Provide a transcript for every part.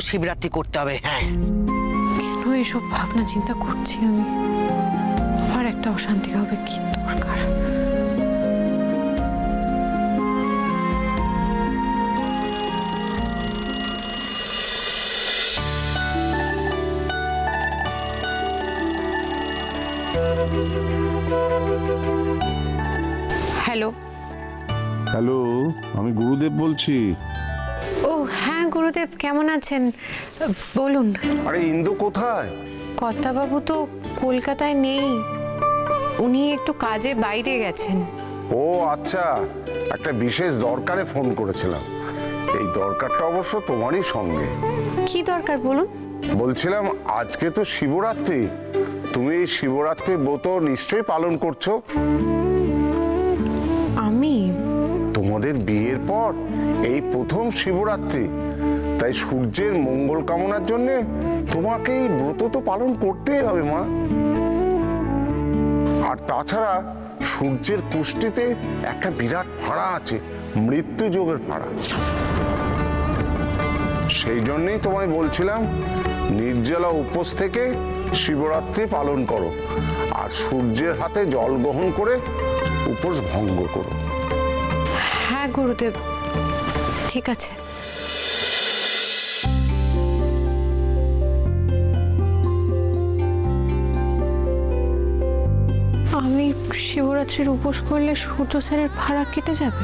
শিবরাত্রি করতে হবে হ্যাঁ। কেন এসব ভাবনা চিন্তা করছি আমি? আবার একটা অশান্তি হবে কি দরকার? হ্যালো হ্যালো আমি গুরুদেব বলছি। গুরুদেব কেমন আছেন? বলুন। আরে ইন্দু কোথায়? কর্তাবাবু তো কলকাতায় নেই। উনি একটু কাজে বাইরে গেছেন। ও আচ্ছা। একটা বিশেষ দরকারে ফোন করেছিলাম। এই দরকারটা অবশ্য তোমারই সঙ্গে। কি দরকার বলুন? বলছিলাম আজকে তো শিবরাত্রি। তুমি এই শিবরাত্রির ব্রত নিশ্চয়ই পালন করছ? আমি? তোমাদের বিয়ের পর এই প্রথম শিবরাত্রি। তাই সূর্যের মঙ্গল কামনার জন্য তোমাকে এই ব্রত তো পালন করতেই হবে, মা। আর তাছাড়া সূর্যের কুষ্টিতে একটা বিরাট ফাড়া আছে মৃত্যু যোগের ফাড়া সেই জন্যই তোমায় বলছিলাম, নির্জলা উপোস থেকে শিবরাত্রি পালন করো, আর সূর্যের হাতে জল গ্রহণ করে উপোস ভঙ্গ করো। হ্যাঁ গুরুদেব। ঠিক আছে। আমি শিবরাত্রির উপোস করলে সূর্য স্যারের ভাড়া কেটে যাবে?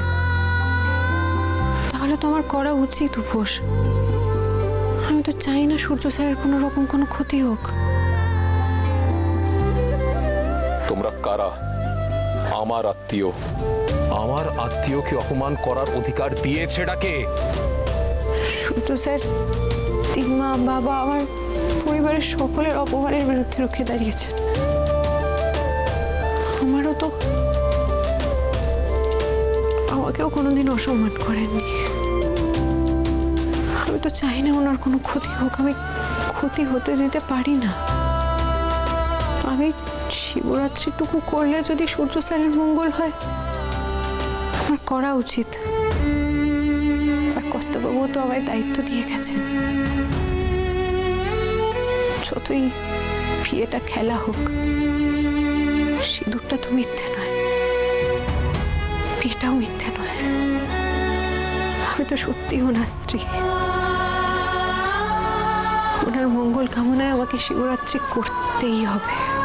তাহলে তো আমার করা উচিত উপোস। আমি তো চাই না সূর্য স্যারের কোনো রকম কোনো ক্ষতি হোক। তোমরা কারা? আমার আত্মীয়। আমার আত্মীয়কে অপমান করার অধিকার দিয়েছে ডাকে? সূর্য স্যার তিন মা বাবা আমার পরিবারের সকলের অপমানের বিরুদ্ধে রুখে দাঁড়িয়েছেন। আমারও তো। আমাকেও কোনোদিন অসম্মান করেননি। আমি তো চাই না ওনার কোনো ক্ষতি হোক। আমি ক্ষতি হতে দিতে পারি না। আমি শিবরাত্রিটুকু করলে যদি সূর্য স্যারের মঙ্গল হয়, আমার করা উচিত। আর কর্তাবাবু তো আমায় দায়িত্ব দিয়ে গেছেন। যতই বিয়েটা খেলা হোক তো মিথ্যে নয়। বিয়েটাও মিথ্যে নয়। আমি তো সত্যি ওনার স্ত্রী। ওনার মঙ্গল কামনায় আমাকে শিবরাত্রি করতেই হবে।